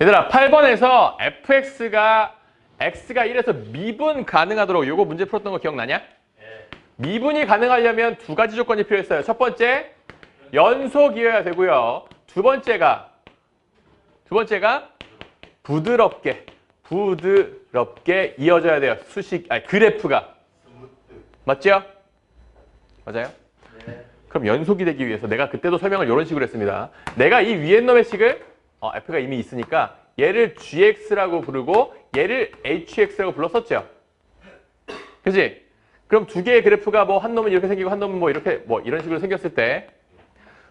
얘들아 8번에서 fx가 x가 1에서 미분 가능하도록 요거 문제 풀었던 거 기억나냐? 미분이 가능하려면 두 가지 조건이 필요했어요. 첫 번째 연속이어야 되고요. 두 번째가 두 번째가 부드럽게 부드럽게 이어져야 돼요. 수식 아니 그래프가 맞죠? 맞아요? 그럼 연속이 되기 위해서 내가 그때도 설명을 이런 식으로 했습니다. 내가 이 위에 놈의 식을 어, f가 이미 있으니까 얘를 gx라고 부르고 얘를 hx라고 불렀었죠. 그지? 그럼 두 개의 그래프가 뭐 한 놈은 이렇게 생기고 한 놈은 뭐 이렇게 뭐 이런 식으로 생겼을 때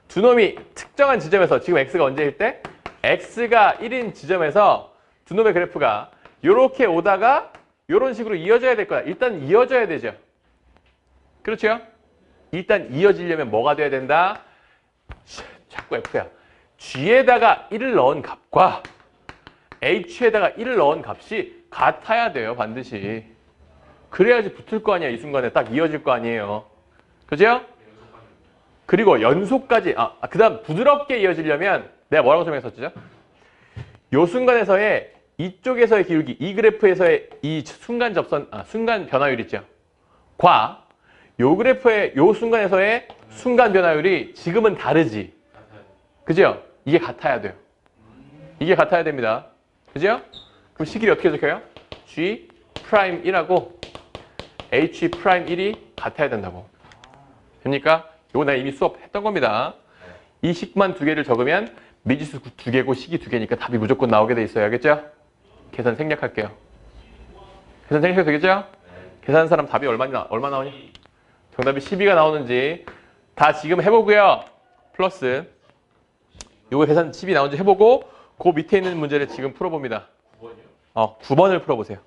두 놈이 특정한 지점에서 지금 x가 언제일 때 x가 1인 지점에서 두 놈의 그래프가 이렇게 오다가 이런 식으로 이어져야 될 거야. 일단 이어져야 되죠. 그렇죠? 일단 이어지려면 뭐가 돼야 된다? 씨, 자꾸 F야. G에다가 1을 넣은 값과 H에다가 1을 넣은 값이 같아야 돼요. 반드시. 그래야지 붙을 거 아니야. 이 순간에 딱 이어질 거 아니에요. 그죠? 그리고 연속까지 아, 그 다음 부드럽게 이어지려면 내가 뭐라고 설명했었죠? 요 순간에서의 이쪽에서의 기울기, 이 그래프에서의 이 순간 접선, 아, 순간 변화율 있죠? 과, 요 그래프의 요 순간에서의 순간 변화율이 지금은 다르지. 그죠? 이게 같아야 돼요. 이게 같아야 됩니다. 그죠? 그럼 시기를 어떻게 적혀요? G 프라임 1하고 H 프라임 1이 같아야 된다고. 됩니까? 요거 내가 이미 수업했던 겁니다. 이 식만 두 개를 적으면 미지수 두 개고 식이 두 개니까 답이 무조건 나오게 돼 있어요. 알겠죠? 계산 생략할게요. 계산 생략해도 되겠죠? 계산하는 사람 답이 얼마, 나, 얼마 나오니? 정답이 12가 나오는지 다 지금 해보고요. 플러스 요거 계산 10이 나오는지 해보고 그 밑에 있는 문제를 지금 풀어봅니다. 어, 9번을 풀어보세요.